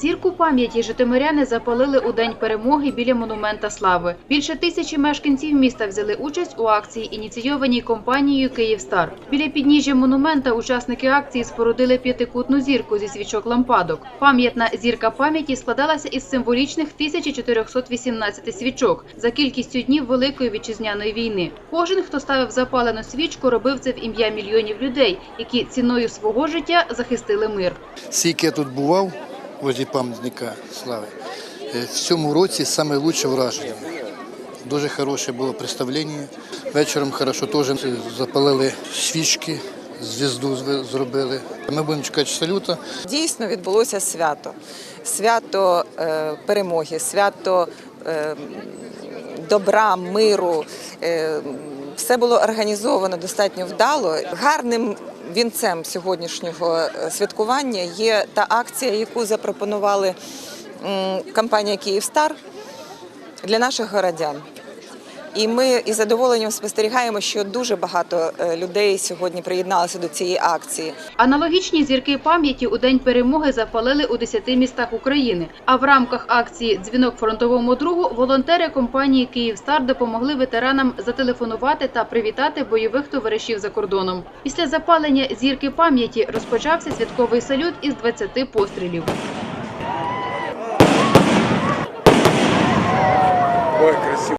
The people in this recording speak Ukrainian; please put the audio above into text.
Зірку пам'яті житомиряни запалили у день перемоги біля монумента слави. Більше тисячі мешканців міста взяли участь у акції, ініційованій компанією Київстар. Біля підніжжя монумента учасники акції спорудили п'ятикутну зірку зі свічок лампадок. Пам'ятна зірка пам'яті складалася із символічних 1418 свічок за кількістю днів Великої вітчизняної війни. Кожен, хто ставив запалену свічку, робив це в ім'я мільйонів людей, які ціною свого життя захистили мир. Скільки я тут бував возле пам'ятника слави, е, в цьому році саме лучше враження. Дуже хороше було представлення. Вечором хорошо теж запалили свічки, звізду зробили. Ми будемо чекати салюта. Дійсно відбулося свято. Свято е, перемоги, свято е, добра, миру. Все було організовано достатньо вдало. Гарним вінцем сьогоднішнього е, святкування є та акція, яку запропонували компанія Київстар для наших городян. І ми із задоволенням спостерігаємо, що дуже багато е, людей сьогодні приєдналося до цієї акції. Аналогічні зірки пам'яті у день перемоги запалили у 10 містах України. А в рамках акції Дзвінок фронтовому другу волонтери компанії Київстар допомогли ветеранам зателефонувати та привітати бойових товаришів за кордоном. Після запалення зірки пам'яті розпочався святковий салют із 20 пострілів.